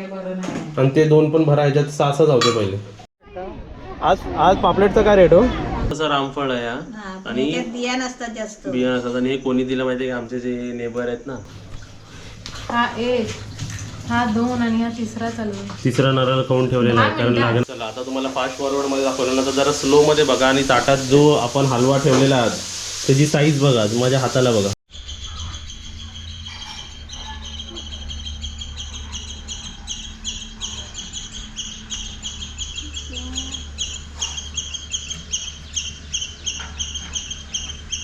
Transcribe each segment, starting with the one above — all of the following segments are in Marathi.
आणि ते दोन पण भरा ह्याच्यात सहा सहा जाऊ दे पहिले. आज आज पापलेटचा काय रेट हो? असं रामफळ आहे हा. आणि बिया नसतात जास्त. बिया असतात आणि हे कोणी दिलं माहितीये का? आमचे जे नेबर आहेत ना. हा एक हा दोन आणि हा तिसरा चालू आहे. तिसरा नारळ खाऊन ठेवलेला आहे कारण लागेल. चला आता तुम्हाला फास्ट फॉरवर्डमध्ये दाखवलं ना तर जरा स्लो मध्ये बघा आणि ताटात जो आपण हलवा ठेवलेला आहे त्याची साईज बघा माझ्या हाताला बघा.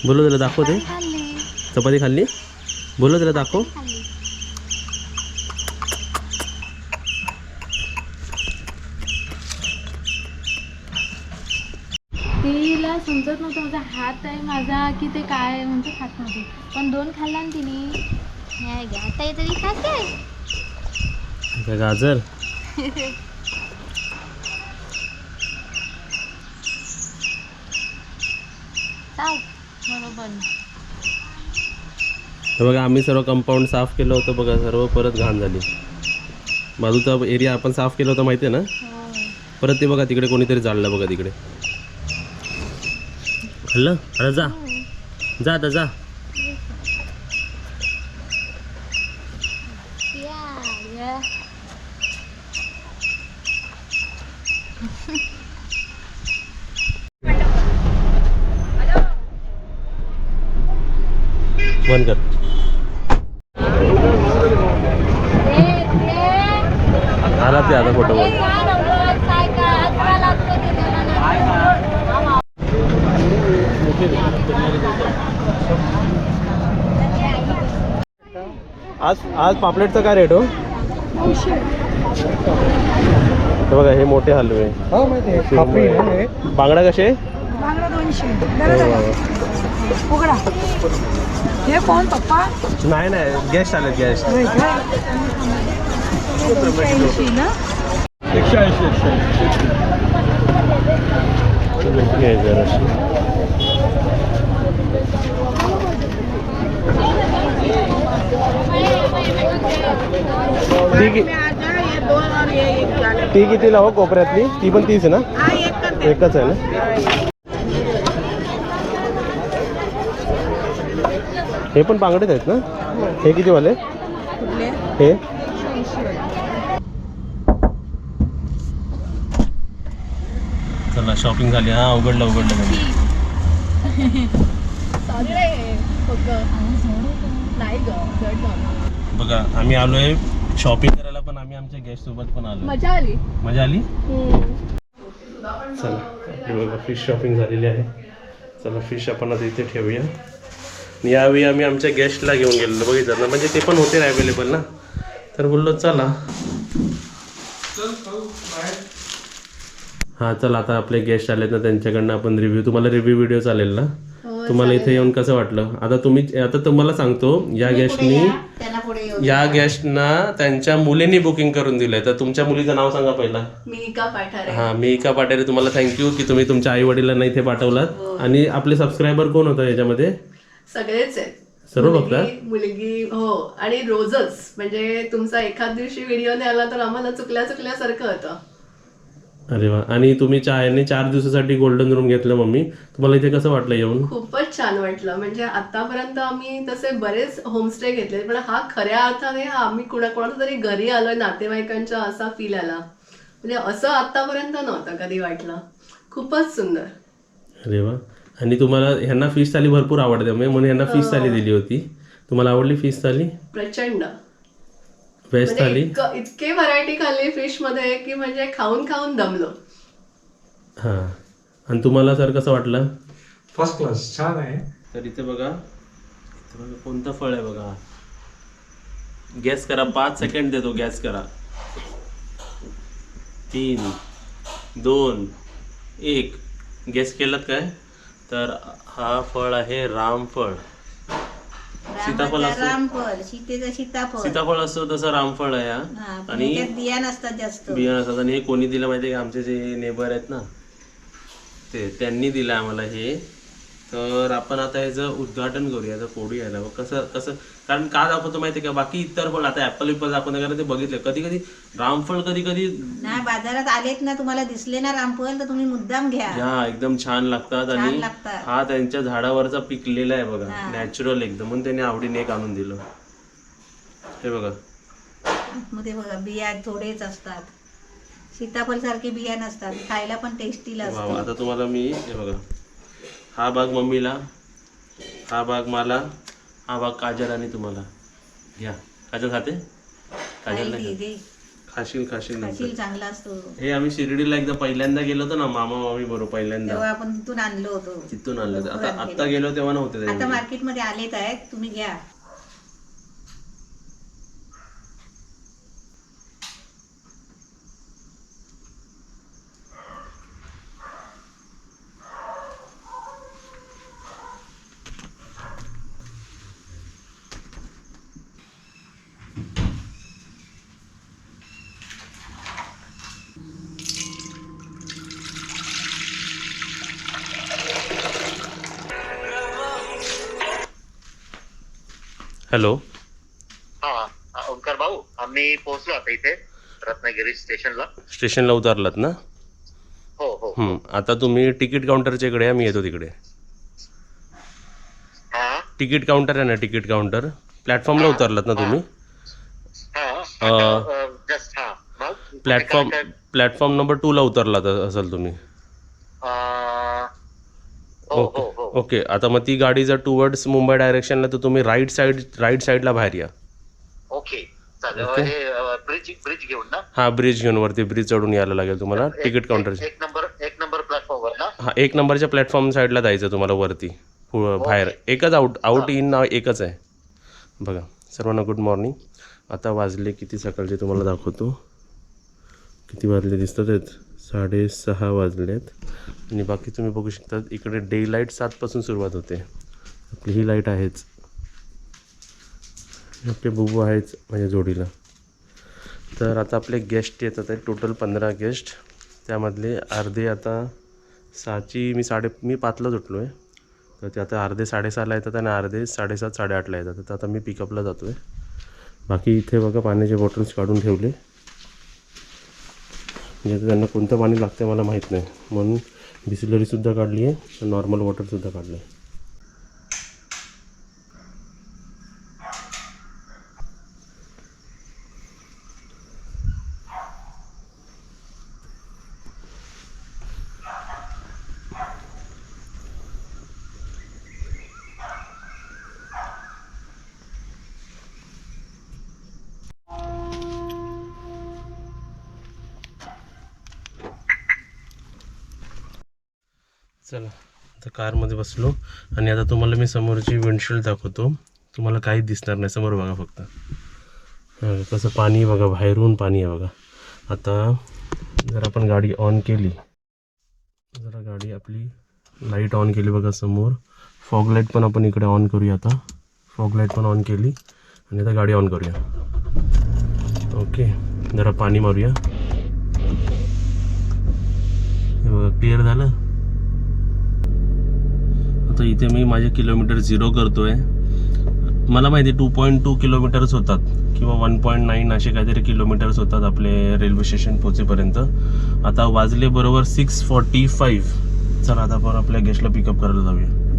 बोलो त्याला दाखव ते चपाती खाल्ली? बोलो त्याला दाखव. तिला समजत नव्हतं माझा हात आहे माझा की ते काय म्हणजे खात नव्हती. पण दोन खाल्ला ना तिने. आता खाते काय गाजर? हे बघा आम्ही सर्व कंपाऊंड साफ केलं होतं बघा सर्व परत घाण झाली. बाजूचा एरिया आपण साफ केलं होतं माहिती आहे ना परत ते बघा तिकडे कोणीतरी जाळलं बघा तिकडे. खाल्लं? अरे जा. जा आता जा. बंद कर. आला ते आता फोटो आज आज पापलेटचा काय रेट हो? हे बघा हे मोठे हलवे. बांगडा कसे? बांगडा दोनशे. हे कोण पप्पा? नाही नाही गेस्ट आले गेस्ट ऐंशी ना? एकशे ऐंशी एकशे जराशी ती हे हे कितीला हो कोपऱ्यातली? ती पण तीच आहे ना? हा एकच आहे. एकच आहे ना? हे पण बांगडेच आहेत ना? हे किती वाले हे? चला शॉपिंग झाली. हा उघडलं उघडलं. म्हणजे बघा आम्ही आलोय शॉपिंग करायला पण आम्ही आमच्या गेस्ट सोबत पण आलो मजा आली? मजा आली? चला बघा फिश शॉपिंग झालेली आहे. चला फिश आपण आता इथे ठेवूया. यावेळी आम्ही आमच्या गेस्टला घेऊन गेलेलो बघितलं ना? म्हणजे ते पण होते अवेलेबल ना? तर बोललो चला. हां चला आता आपले गेस्ट आलेत ना त्यांच्याकडनं आपण रिव्ह्यू तुम्हाला रिव्ह्यू व्हिडिओ चालेल ना? तुम्हाला इथे येऊन कसं वाटलं? आता तुम्ही आता तुम्हाला सांगतो या गेस्टनी या गेस्टना त्यांच्या मुलींनी बुकिंग करून दिलंय. तर तुमच्या मुलीचं नाव सांगा पहिला. पाठारे. हा मी का पाटेरे तुम्हाला थँक्यू की तुम्ही तुमच्या आई वडिलांना इथे पाठवलात. आणि आपले सबस्क्रायबर कोण होतं याच्यामध्ये? सगळेच आहेत. सर्व बघता मुलगी- मुलगी हो. आणि रोजच. म्हणजे तुमचा एखाद दिवशी व्हिडिओ नाही आला तर आम्हाला चुकल्या चुकल्यासारखं होतं. अरे वा. आणि तुम्ही चायने चार दिवसासाठी गोल्डन रूम घेतलं मम्मी? तुम्हाला इथे कसं वाटलं येऊन? खूपच छान वाटलं. म्हणजे आतापर्यंत आम्ही तसे बरेच होमस्टे घेतले पण हा खऱ्या अर्थाने हा आम्ही कुणा कोणाचा तरी घरी आलोय नातेवाईकांच्या असा फील आला. म्हणजे असं आतापर्यंत नव्हतं कधी वाटलं. खूपच सुंदर. अरे वा. आणि तुम्हाला ह्यांना फिश थाली भरपूर आवडते म्हणजे म्हणून ह्यांना फिश थाली दिली होती. तुम्हाला आवडली फिश थाली? प्रचंड. व्हेज म्हणजे थाली? इतकं- इतके व्हरायटी खाल्ली फिशमध्ये की म्हणजे खाऊन खाऊन दमलो. हां. आणि तुम्हाला सर कसं वाटलं? फर्स्ट क्लास छान आहे. तर इथे बघा. इथे बघा कोणतं फळ आहे बघा. गॅस करा. पाच सेकंड देतो. गॅस करा. तीन दोन एक. गॅस केलं काय? तर हा फळ आहे रामफळ. सीताफळ असतो रामफळ सीतेचं सीताफळ. सीताफळ असतो तसं रामफळ आहे हा. हा, पण आणि त्याच्यात बिया नसतात जास्त. बियाणं असतात आणि हे कोणी दिलं माहिती आहे का? आमचे जे नेबर आहेत ना ते त्यांनी दिलं आम्हाला हे. तर आपण आता ह्याचं उद्घाटन करूया आता कोडी यायला कसं कसं कारण का दाखवतो माहिती आहे का? बाकी इतर फळ आता ऍपल विपल दाखवतो कारण ते बघितले. कधी कधी रामफळ कधी कधी नाही बाजारात आलेत ना तुम्हाला दिसले ना रामफल तर तुम्ही मुद्दाम घ्या. या एकदम छान लागतात छान आणि लागतात. हा त्यांच्या झाडावरचा पिकलेला आहे बघा हा. नॅचरल एकदम. म्हणून त्यांनी आवडीने एक आणून दिलं. हे बघा. मध्ये बघा बिया थोडेच असतात. सीताफळ सारखे बिया नसतात. खायला पण टेस्टी. असतात. आता तुम्हाला मी हे बघा. हा भाग मम्मीला हा भाग मला हा भाग काजल आणि तुम्हाला. घ्या. काजल खाते? काजल नाही खात. दे खाशील खाशील नंतर. खाशील चांगला असतो. हे आम्ही शिर्डीला एकदा पहिल्यांदा गेलो होतो ना मामा मामी बरोबर पहिल्यांदा. तेव्हा आपण तिथून आणलो होतो. तिथून आणलं होतं. आता आत्ता गेलो तेव्हा नव्हते आता. मार्केटमध्ये आलेत आहेत तुम्ही घ्या हॅलो हा हा, ओंकार आम्ही पोहोचलो आता इथे रत्नागिरी स्टेशनला. स्टेशनला उतरलात ना? हो हो हम्म. आता तुम्ही तिकीट काउंटरच्या इकडे या, मी येतो तिकडे. हा? तिकीट काउंटर आहे ना तिकीट काउंटर? प्लॅटफॉर्मला उतरलात ना तुम्ही? हा. जस्ट हा. प्लॅटफॉर्म काय- काय- प्लॅटफॉर्म नंबर टूला उतरलात असाल तुम्ही. अं, हो ओके. हो हो. ओके. आता मग ती गाडी जर टुवर्ड्स मुंबई डायरेक्शनला तर तुम्ही राईट साईड राईट साईडला बाहेर या. ओके. चालेल. हे ब्रिज ब्रिज घेऊन ना? हा ब्रिज घेऊन वरती ब्रिज चढून यायला लागेल तुम्हाला. तिकीट काउंटरच्या एक नंबर एक नंबर प्लॅटफॉर्मवर ना? हा एक नंबरच्या प्लॅटफॉर्म साईडला जायचं तुम्हाला वरती. बाहेर. एकच आउट आउट इन नाव एकच आहे. बघा सर्वांना गुड मॉर्निंग आता वाजले किती सकाळचे तुम्हाला दाखवतो. किती वाजले दिसतात आहेत? साडेसहा वाजलेत. आणि बाकी तुम्ही बघू शकता इकडे डे लाइट सातपासून सुरुवात होते. आपली ही लाइट आहेच. आपले बुबू आहेच माझ्या जोडीला. तर आता आपले गेस्ट येतात आहेत टोटल पंधरा गेस्ट त्यामधले अर्धे आता सहाची मी साडे मी पाचला उठलो आहे तर ते आता अर्धे साडेसहाला येतात आणि अर्धे साडेसात साडेआठला येतात. तर आता मी पिकअपला जातो आहे बाकी इथे बघा पाण्याचे बॉटल्स काढून ठेवले. म्हणजे आता त्यांना कोणतं पाणी लागतं मला माहीत नाही. म्हणून बिस्लरीसुद्धा काढली आहे नॉर्मल वॉटरसुद्धा काढलं आहे चला आता कारमध्ये बसलो आणि आता तुम्हाला मी समोरची विंडशील्ड दाखवतो. तुम्हाला काहीच दिसणार नाही समोर बघा फक्त. कसं पाणी आहे बघा बाहेरून पाणी आहे बघा. आता जर आपण गाडी ऑन केली जरा गाडी आपली लाइट ऑन केली बघा समोर. फॉग लाइट पण आपण इकडे ऑन करूया आता. फॉग लाइट पण ऑन केली आणि आता गाडी ऑन करूया. ओके जरा पाणी मारूया. हे बघा क्लिअर झालं? तर इथे मी माझे किलोमीटर झिरो करतोय. मला माहिती टू पॉईंट टू किलोमीटर्स होतात किंवा वन पॉईंट नाईन असे काहीतरी किलोमीटर्स होतात आपले रेल्वे स्टेशन पोचेपर्यंत आता वाजले बरोबर सिक्स फॉर्टी फाईव्ह चला आता आपण आपल्या गेस्टला पिकअप करायला जाऊया.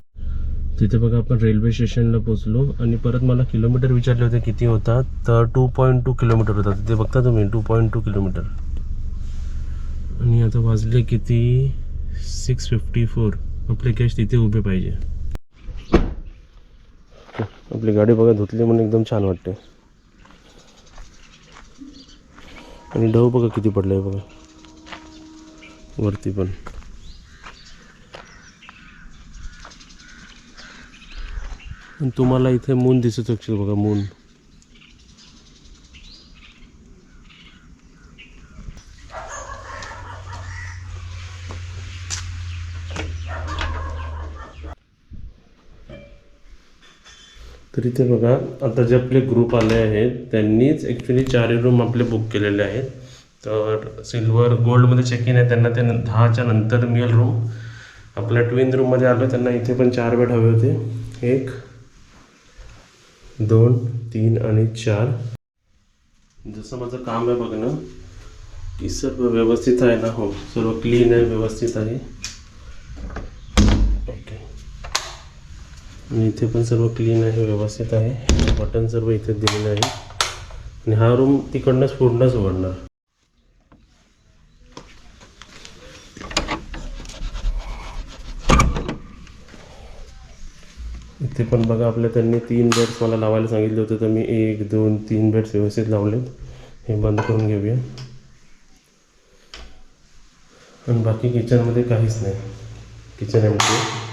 तिथे बघा आपण रेल्वे स्टेशनला पोचलो आणि परत मला किलोमीटर विचारले होते किती होतात. तर टू पॉईंट टू किलोमीटर होतात. तिथे बघता तुम्ही टू पॉईंट टू किलोमीटर. आणि आता वाजले किती? सिक्स फिफ्टी फोर आपले कॅश तिथे उभे पाहिजे. आपली गाडी बघा धुतली म्हणून एकदम छान वाटते. आणि डव बघा किती पडले बघा. वरती पण. तुम्हाला इथे मून दिसत असेल बघा मून. तर इथे बघा आता जे आपले ग्रुप आले आहेत त्यांनीच ॲक्च्युली चारही रूम आपले बुक केलेले आहेत. तर सिल्वर गोल्डमध्ये चेक इन आहे त्यांना ते दहाच्या नंतर मिळेल रूम आपल्या ट्विन रूममध्ये आलो त्यांना इथे पण चार बेड हवे होते. एक दोन तीन आणि चार. जसं माझं काम आहे बघ ना की सर्व व्यवस्थित आहे ना हो? सर्व क्लीन आहे व्यवस्थित आहे. आणि इथे पण सर्व क्लीन आहे व्यवस्थित आहे. बटन सर्व इथे दिलेलं आहे. आणि हा रूम तिकडनंच पूर्णच उघडणार. इथे पण बघा आपल्या त्यांनी तीन बेड्स मला लावायला सांगितले होते. तर मी एक दोन तीन बेड्स व्यवस्थित लावलेत. हे बंद करून घेऊया. आणि बाकी किचनमध्ये काहीच नाही. किचन एमटी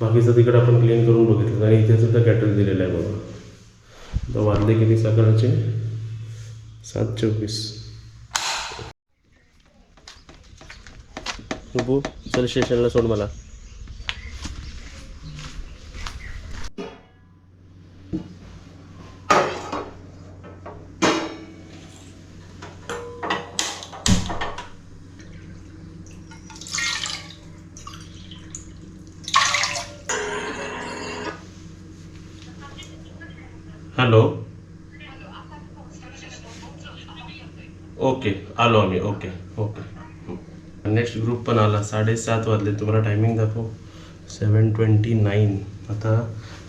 बाकीचं तिकडं आपण क्लीन करून बघितलं. आणि इथे सुद्धा कॅटल दिलेलं आहे बघा. तर वाजले किती सकाळचे सात चोवीस. बघू चल स्टेशनला सोड मला. हॅलो ओके आलो आम्ही. ओके ओके नेक्स्ट ग्रुप पण आला. साडेसात वाजले. तुम्हाला टायमिंग दाखव? सेवन ट्वेंटी नाईन आता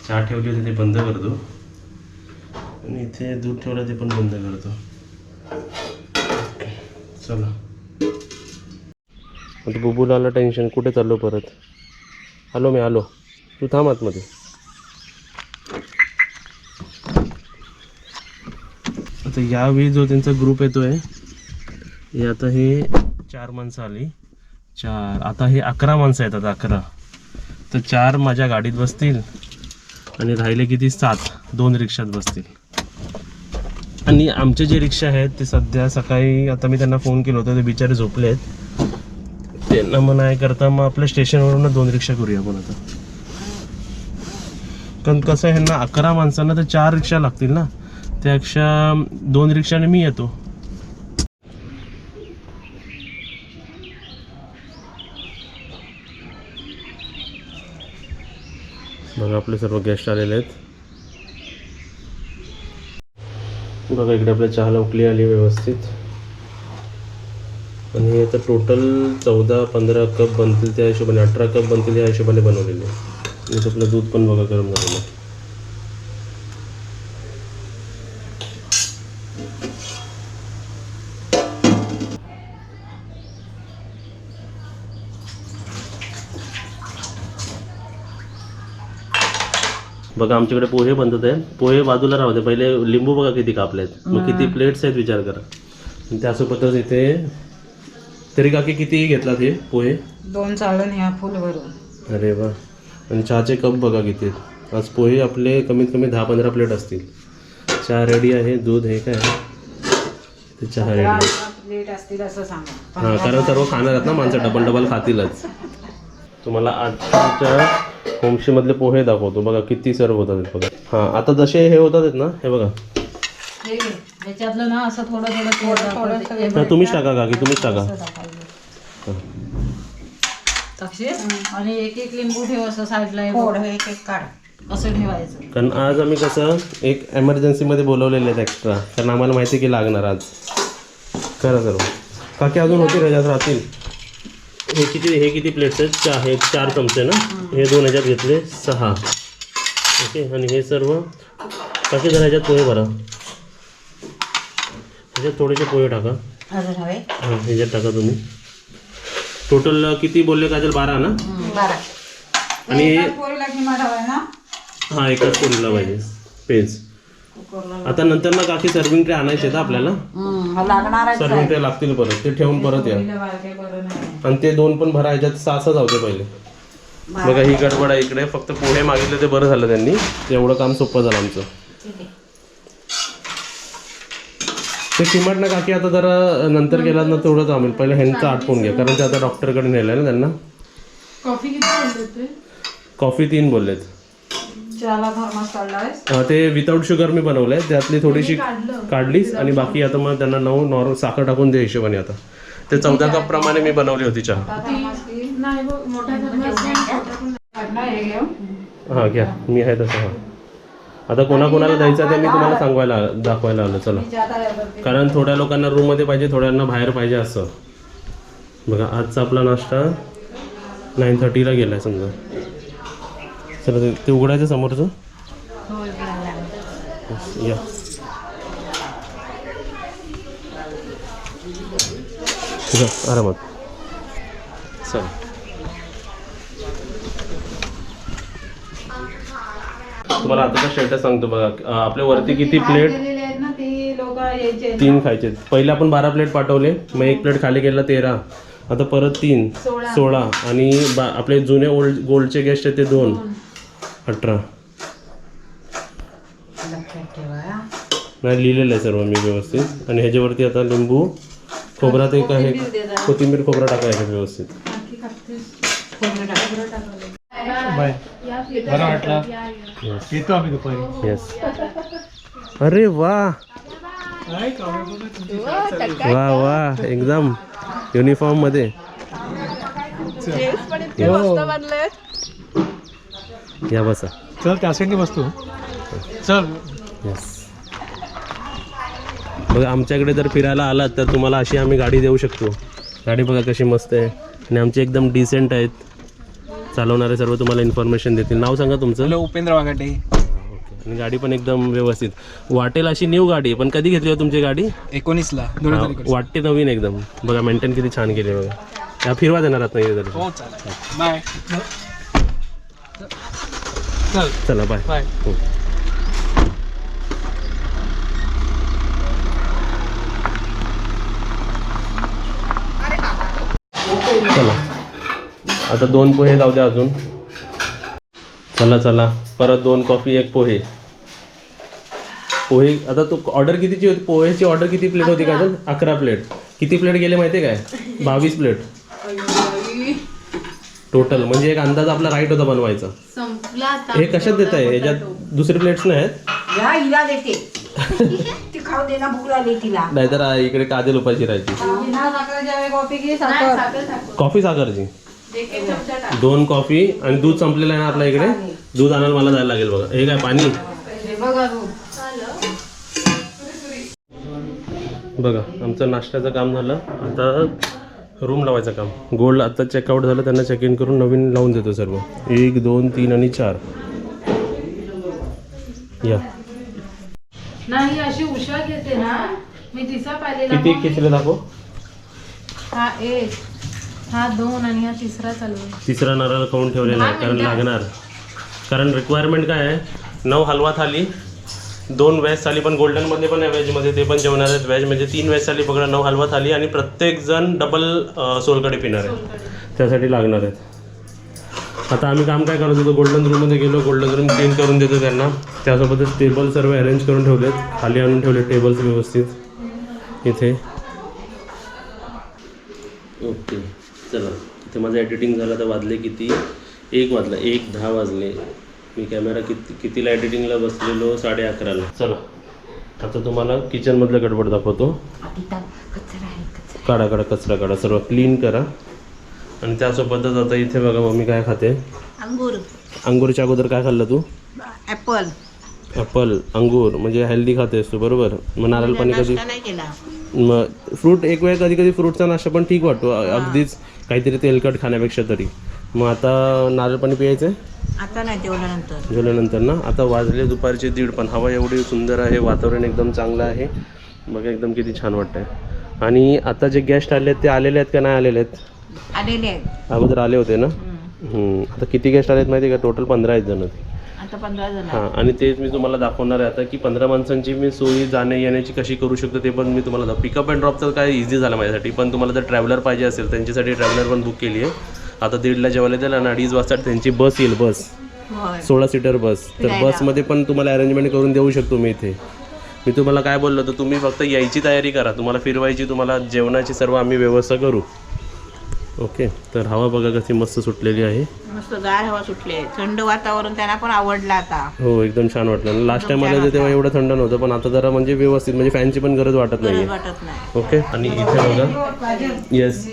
चहा ठेवली होती ते बंद करतो. आणि इथे दूध ठेवलं ते पण बंद करतो. चला. आता बुबूला आला टेन्शन कुठे चाललो परत? आलो मी आलो. तू थांब आतमध्ये. तर यावेळी जो त्यांचा ग्रुप येतोय हे आता हे चार माणसं आली. चार आता हे अकरा माणसं आहेत आता अकरा. तर चार माझ्या गाडीत बसतील आणि राहिले किती? सात. दोन रिक्षात बसतील. आणि आमचे जे रिक्षा आहेत ते सध्या सकाळी आता मी त्यांना फोन केला होता ते बिचारे झोपले आहेत त्यांना मग नाही करता मग आपल्या स्टेशनवरून दोन रिक्षा करूया आपण आता. कारण कसं आहे ह्यांना अकरा माणसांना तर चार रिक्षा लागतील ना? त्यापेक्षा दोन रिक्षाने मी येतो. बघा आपले सर्व गेस्ट आलेले आहेत. बघा इकडे आपल्या चहाला उकली आली व्यवस्थित. आणि हे तर टोटल चौदा पंधरा कप बनतील त्या हिशोबाने अठरा कप बनतील या हिशोबाने बनवलेले. आणि आपलं दूध पण बघा गरम झालेलं बघा आमच्याकडे पोहे बनतात आहे. पोहे बाजूला राहते पहिले लिंबू बघा किती कापलेत. मग किती प्लेट्स आहेत विचार करा. आणि त्यासोबतच इथे तरी काकी किती घेतलात हे पोहे? दोन चाळून ह्या फुल भरून अरे वा. आणि चहाचे कप बघा किती आहेत. आज पोहे आपले कमीत कमी दहा पंधरा प्लेट असतील. चहा रेडी आहे. दूध हे काय? ते चहा रेडी आहे. प्लेट असतील असं सांगा. हां कारण सर्व खाणार आहेत ना माणसं. Double double खातीलच. तुम्हाला आजच्या होमस्टेमधले पोहे दाखवतो. बघा किती सर्व होतात बघा. हां आता जसे हे होतात आहेत ना हे बघा. हे ना असं थोडं थोडं थोडं थोडं हा, तुम्हीच टाका काकी तुम्हीच टाका. आणि एक एक लिंबू ठेव असं साईडला हे फोड बघ. एक एक काढ. असं ठेवायचं. कारण आज आम्ही कसं एक एमर्जन्सीमध्ये बोलवलेले आहेत एक्स्ट्रा कारण आम्हाला माहिती की लागणार आज. खरं सर्व काकी अजून होतील ह्याच्यात राहतील? हे किती हे किती प्लेट्स आहेत? चार हे चार चमचे ना? हे दोन ह्याच्यात घेतले सहा. ओके आणि हे सर्व काकी जरा ह्याच्यात पोहे भरा. ह्याच्यात थोडेसे पोहे टाका. हां ह्याच्यात टाका तुम्ही. टोटल किती बोलले काजल बारा ना? बारा. आणि हां एकाच पोळीला पाहिजे. पेज. आता नंतर ना काकी सर्विंग ट्रे आणायचे आपल्याला? लागणार सर्विंग ट्रे लागतील परत ते ठेवून परत या. आणि ते दोन पण भरा ह्याच्यात सहा सहा जाऊ दे पहिले. बघा ही गडबड आहे इकडे. फक्त पोहे मागितले ते बरं झालं त्यांनी. एवढं काम सोपं झालं आमचं. ते किंमत ना काकी आता जरा नंतर गेलात ना तेवढं जमेल पहिले ह्यांचं आटपून घ्या कारण ते आता डॉक्टरकडे नेलं ना त्यांना. कॉफी किती कॉफी तीन बोललेत. अं, ते विदाऊट शुगर मी बनवलंय. त्यातली थोडीशी काढलीस आणि बाकी आता मग त्यांना नऊ नॉर्मल साखर टाकून दे हिशोबाने आता. ते चौदा कप प्रमाणे मी बनवली होती चहा. नाही गो, मोठा थर्मास हां. घ्या. मी आहे तसं हां. आता कोणाकोणाला द्यायचं ते मी तुम्हाला सांगवायला दाखवायला आलो चला. कारण थोड्या लोकांना रूममध्ये पाहिजे थोड्यांना बाहेर पाहिजे असं. बघा आजचा आपला नाश्ता नाईन थर्टीला गेला आहे समजा. चला ते- ते उघडायचं समोरचं? Yes, या. आरामात. चल. तुम्हाला आता स्टेटस सांगतो बघा. आपल्या वरती किती प्लेट आहेत ना ती लोक यायचे तीन खायचे पहिले आपण बारा प्लेट पाठवले मग एक प्लेट खाली गेला तेरा. आता परत तीन सोळा. आणि बा आपले जुने ओल्ड गोल्डचे गेस्ट आहेत ते दोन. अठरा. नाही लिहिलेलं आहे सर्व मी व्यवस्थित. आणि ह्याच्यावरती आता लिंबू खोबरा ते काय कोथिंबीर खोबरा टाकायचं व्यवस्थित. बाय. बरं वाटलं. येतो आम्ही दुपारी. येस अरे वा. वा वा. एकदम युनिफॉर्ममध्ये. या बसा. चल त्या संगी बसतो. चल. येस बघा आमच्याकडे जर फिरायला आलात तर तुम्हाला अशी आम्ही गाडी देऊ शकतो. गाडी बघा कशी मस्त आहे. आणि आमची एकदम डिसेंट आहेत. चालवणारे सर्व तुम्हाला इन्फॉर्मेशन देतील. नाव सांगा तुमचं. उपेंद्र वाघाटे. आणि गाडी पण एकदम व्यवस्थित. वाटेल अशी न्यू गाडी आहे. पण कधी घेतली हो तुमची गाडी? एकोणीसला. हा, वाटते नवीन एकदम. बघा मेंटेन किती छान केली बघा. त्या फिरवा देणार आहात नाही तरी. हो बाय चल. चला बाय बाय हो. चला. आता दोन पोहे जाऊ द्या अजून. चला चला. परत दोन कॉफी एक पोहे. पोहे आता तू ऑर्डर कितीची होती? पोहेची ऑर्डर किती प्लेट होती? का अकरा प्लेट किती प्लेट गेले माहिती आहे काय? बावीस प्लेट टोटल म्हणजे एक अंदाज आपला राईट होता बनवायचा. संपला आता हे कशात देत आहे ह्याच्यात दुसरी प्लेट्स नाही आहेत? या हिला देते. ती खाऊ दे ना भूक लागली तिला. नाहीतर आ, इकडे काजल उपाशी राहायची. कॉफी की साखर कॉफी साखरची. दोन कॉफी आणि दूध संपलेलं आहे ना आपल्या इकडे? दूध आणायला मला जायला लागेल बघा. हे काय पाणी? हे बघा तू. बघा आमचं नाश्त्याचं काम झालं. आता रूम लावायचं काम. गोल्ड आता चेकआउट झालं त्यांना चेक इन करून नवीन लावून देतो सर्व. एक दोन तीन आणि चार. या. नाही अशी उषा घेते ना. मी तिचा पाहिलेला किती खेचले दाखव? हा एक हा दोन आणि हा तिसरा चालू आहे. तिसरा नारळ खाऊन ठेवलेला आहे कारण लागणार. कारण रिक्वायरमेंट काय आहे? नऊ हलवा थाली दोन व्हेज थाली पण गोल्डनमध्ये पण आहे व्हेजमध्ये ते पण जेवणार आहेत व्हेज म्हणजे तीन व्हेज थाली पकडा नऊ हलवा थाली आणि प्रत्येक जण डबल सोलकडे पिणार आहे. त्यासाठी लागणार आहेत. आता आम्ही काम काय करत होतो गोल्डन रूममध्ये गेलो गोल्डन रूम क्लीन करून देतो त्यांना. त्यासोबतच टेबल सर्व अरेंज करून ठेवलेत. खाली आणून ठेवले टेबल्स व्यवस्थित. इथे. ओके चला. इथे माझं एडिटिंग झालं तर वाजले किती? एक वाजला एक दहा वाजले. मी कॅमेरा किती कितीला एडिटिंगला बसलेलो? साडे अकराला. चला. आता तुम्हाला किचनमधलं गडबड दाखवतो. काढा काढा कचरा काढा. सर्व क्लीन करा. आणि त्यासोबतच आता इथे बघा मम्मी काय खाते? अंगूर. अंगूरच्या अगोदर काय खाल्लं तू? ऍपल ॲपल अंगूर. म्हणजे हेल्दी खातेस तू बरोबर? मग नारळ पाणी कधी? नाश्ता नाही केला. मग फ्रूट एक वेळ कधी कधी फ्रूटचा नाश्ता पण ठीक वाटतो. अगदीच काहीतरी तेलकट खाण्यापेक्षा तरी. मग आता नारळ पाणी प्यायचं आता नाही जेवल्यानंतर. जेवल्यानंतर ना? आता वाजले दुपारचे दीड पण हवा एवढी सुंदर आहे वातावरण एकदम चांगलं आहे. बघा एकदम किती छान वाटतंय. आणि आता जे गेस्ट आले आहेत ते आलेले आहेत का नाही आलेले आहेत? आलेले आहेत. अगोदर आले होते ना? हम्म. हम्म. आता किती गेस्ट आले आहेत माहिती आहे का? टोटल पंधरा आहेत जण. ते आता पंधरा जण हां आणि तेच मी तुम्हाला दाखवणार आहे आता की पंधरा माणसांची मी सोयी जाणे येण्याची कशी करू शकतो ते पण मी तुम्हाला पिकअप अँड ड्रॉप तर काय इझी झालं माझ्यासाठी पण तुम्हाला जर ट्रॅव्हलर पाहिजे असेल त्यांच्यासाठी ट्रॅव्हलर पण बुक केली आहे. आता दीडला जेवायला येतील आणि अडीच वाजता त्यांची बस येईल बस. सोळा सीटर बस. तर. बसमध्ये पण तुम्हाला अरेंजमेंट करून देऊ शकतो मी इथे. मी तुम्हाला काय बोललो तर तुम्ही फक्त यायची तयारी करा. तुम्हाला फिरवायची तुम्हाला जेवणाची सर्व आम्ही व्यवस्था करू. ओके तर हवा बघा कशी मस्त सुटलेली आहे. मस्त गार हवा सुटली आहे. थंड वातावरण त्यांना पण आवडलं आता. हो एकदम छान वाटलं. लास्ट टाइम आलं तेव्हा एवढं थंड नव्हतं पण आता जरा म्हणजे व्यवस्थित म्हणजे फॅनची पण गरज वाटत नाही वाटत नाही. ओके? आणि इथे बघा. येस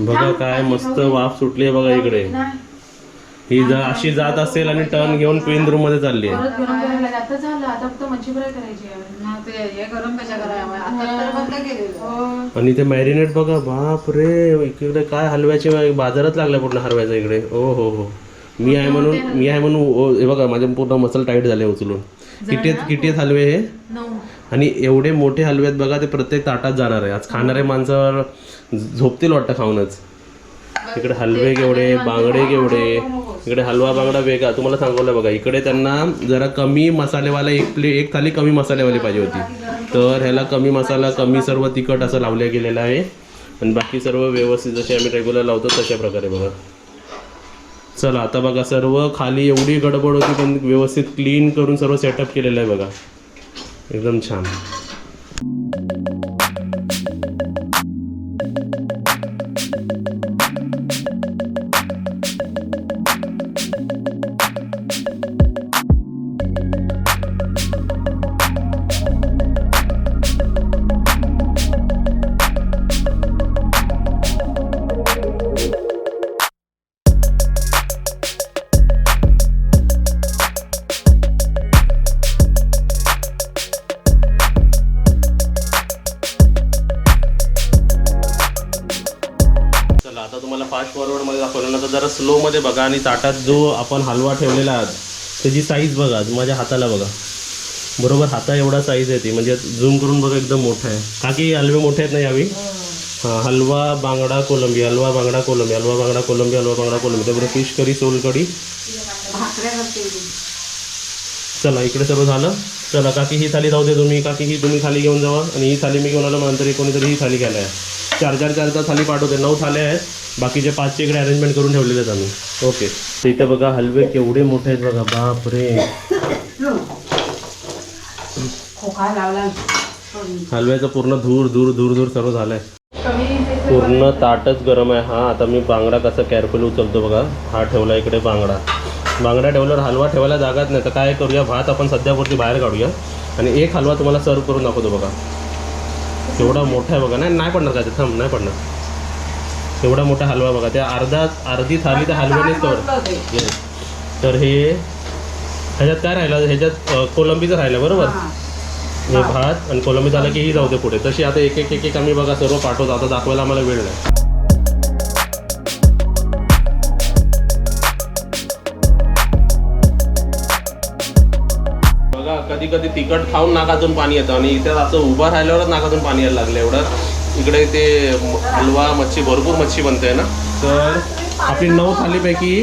बघा काय मस्त वाफ सुटली आहे बघा इकडे. ही जा अशी जात असेल आणि टर्न घेऊन क्वीन रूममध्ये चालली आहे. परत गरम करायला लागेल. आता झालं आता फक्त मच्छी फ्राय करायची आहे. ते हे गरम कशा करावं आता तर बंद केलेलं आणि ते मॅरिनेट बघा बाप रे इकडे काय हलव्याची बाजारात लागला पूर्ण हलव्याचा इकडे? ओ हो हो. मी आहे म्हणून मी आहे म्हणून ओ, हे बघा माझे पूर्ण मसल टाईट झाले उचलून. किती किती हलवे हे? नऊ. आणि एवढे मोठे हलवे आहेत बघा ते प्रत्येक ताटात जाणार आहे. आज खाणारे माणसावर झोपतील वाटतं खाऊनच. इकडे हलवे केवढे बांगडे केवढे? इकडे हलवा बांगडा वेगळा तुम्हाला सांगवलं बघा इकडे त्यांना जरा कमी मसालेवाला एक प्ले एक थाली कमी मसालेवाली पाहिजे होती. तर ह्याला कमी मसाला कमी सर्व तिखट असं लावल्या गेलेलं आहे. आणि बाकी सर्व व्यवस्थित जसे आम्ही रेग्युलर लावतो तशा प्रकारे बघा. चला आता बघा सर्व खाली एवढी गडबड होती पण व्यवस्थित क्लीन करून सर्व सेटअप केलेलं आहे बघा. एकदम छान. जरा स्लो मध्ये बघा आणि ताटात जो आपण हलवा ठेवलेला आहे त्याची साईज बघा माझ्या हाताला बघा. बरोबर हाता एवढा साईज आहे ती म्हणजे झूम करून बघा एकदम मोठा आहे. का की हलवे मोठे आहेत ना यावी हां. हलवा बांगडा कोलंबी हलवा बांगडा कोलंबी हलवा बांगडा कोलंबी हलवा बांगडा कोलंबी. त्याबरोबर फिश करी सोल कढी चला इकडे सर्व झालं. चला काकी ही थाली जाऊ दे तुम्ही. काकी ही तुम्ही थाली घेऊन जावा. आणि ही थाली मी घेऊन आलो मग नंतर कोणीतरी ही थाली घ्यायला आहे चार चार चार चार थाली पाठवते. नऊ थाल्या आहेत. बाकीचे पाचशे इकडे अरेंजमेंट करून ठेवलेले आहेत आम्ही. ओके. तर इथे बघा हलवे केवढे मोठे आहेत बघा. बाप रे हलव्याचं पूर्ण धूर धूर धूर धूर सर्व झालंय. पूर्ण ताटच गरम आहे. हा आता मी बांगडा कसा केअरफुल उचलतो बघा. हा ठेवला इकडे बांगडा. बांगडा ठेवल्यावर हलवा ठेवायला जागाच नाही. तर काय करूया? भात आपण सध्यापुरती बाहेर काढूया. आणि एक हलवा तुम्हाला सर्व करून दाखवतो बघा. एवढा मोठा आहे बघा. नाही नाही पडणार काय ते थांब नाही पडणार. एवढा मोठा हलवा बघा. त्या अर्धा अर्धी थाली त्या हलव्यानेच कवर Yes. तर हे ह्याच्यात काय राहिलं? ह्याच्यात कोलंबीचं राहिलं बरोबर? हे भात आणि कोलंबी झालं की ही जाऊ दे पुढे. तशी आता एक एक एक एक आम्ही बघा सर्व पाठवतो. आता दाखवायला आम्हाला वेळ नाही. कधी कधी तिखट खाऊन नाकातून पाणी येतं. आणि इथे असं उभं राहिल्यावरच नाकातून पाणी यायला लागलं एवढं. इकडे ते हलवा मच्छी भरपूर मच्छी बनते ना. तर आपली नऊ थालीपैकी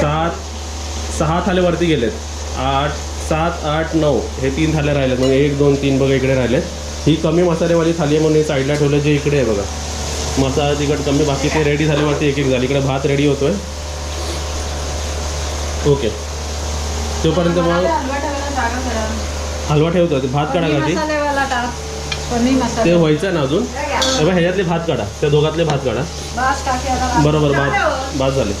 सात सहा थाले वरती गेलेत. आठ सात आठ नऊ हे तीन थाले राहिलेत. म्हणजे एक दोन तीन बघा इकडे राहिलेत. ही कमी मसालेवाली थाली आहे म्हणून साईडला ठेवलं जे इकडे आहे बघा. मसाला तिखट कमी बाकी ते रेडी झाल्यावरती एक एक झाली. इकडे भात रेडी होतोय. ओके तोपर्यंत मग हलवा ठेवतो ते भात काढा ते व्हायचं ना अजून? तेव्हा ह्याच्यातले भात काढा त्या दोघातले भात काढा. बरोबर भात. भात झाले.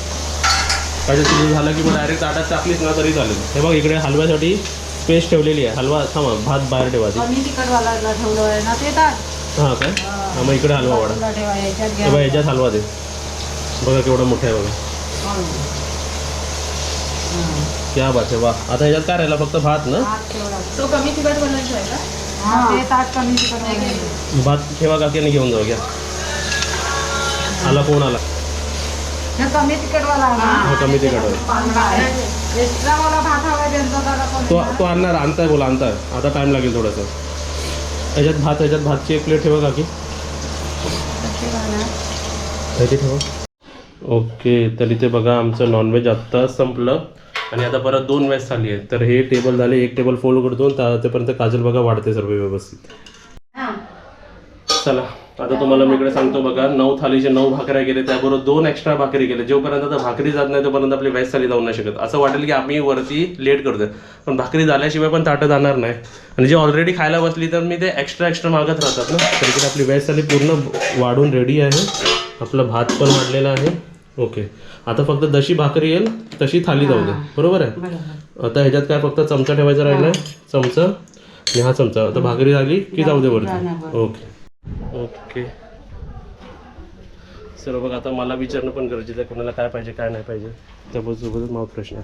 काय तुझं झालं की मग डायरेक्ट ताटात टाकलीस ना तरी चालेल. हे बघ इकडे हलव्यासाठी पेस्ट ठेवलेली आहे. हलवा थांबा भात बाहेर ठेवा ती कमी तिखटवाला ठेवलं आहे ना ते टाक. हां काय? हां. मग इकडे हलवा वाढा. हे बघा ह्याच्यात हलवा दे. बघा केवढा मोठा आहे बघा. क्या बात आहे वा आता ह्याच्यात काय राहिला फक्त भात ना? तो कमी तिखट बनवायचा आहे का हा. ते ताट कमी तिखट भात ठेवा काकीने घेऊन जाऊ घ्या? आला कोण आला? हे कमी तिखटवाला आहे ना हा कमी तिखट आहे. एक्स्ट्रा मला भात हवा त्यांचा दादा तो तो आणणार आणताय बोला आणताय. आता टाइम लागेल थोडंसं. ह्याच्यात भात ह्याच्यात भातची एक प्लेट ठेवा काकी ह्याची ठेवा ओके तर इथे बघा आमचं नॉनव्हेज आत्ता संपलं. आणि आता परत दोन वेज थाली आहेत. तर हे टेबल झाले एक टेबल फोल्ड करतो त्यापर्यंत काजल बघा वाढते सर्व व्यवस्थित. चला आता तुम्हाला मी इकडे सांगतो बघा नऊ थालीचे नऊ भाकऱ्या गेले त्याबरोबर दोन एक्स्ट्रा भाकरी गेले जोपर्यंत आता भाकरी जात नाही तोपर्यंत आपली व्याज थाली जाऊ नाही शकत. असं वाटेल की आम्ही वरती लेट करतोय. पण भाकरी झाल्याशिवाय पण ताटं जाणार नाही. आणि जे ऑलरेडी खायला बसली तर मी ते एक्स्ट्रा एक्स्ट्रा मागत राहतात ना. तर इकडे आपली व्याज थाली पूर्ण वाढून रेडी आहे. आपला भात पण वाढलेला आहे. ओके आता फक्त जशी भाकरी येईल तशी थाली जाऊ दे. बरोबर आहे? आता ह्याच्यात काय फक्त चमचा ठेवायचा राहिलाय? चमचा? आणि हा चमचा. आता भाकरी झाली की जाऊ दे वरती? ओके. ओके. सर बघ आता मला विचारणं पण गरजेचं आहे. कोणाला काय पाहिजे काय नाही पाहिजे. त्याबद्दल माउथ प्रश्न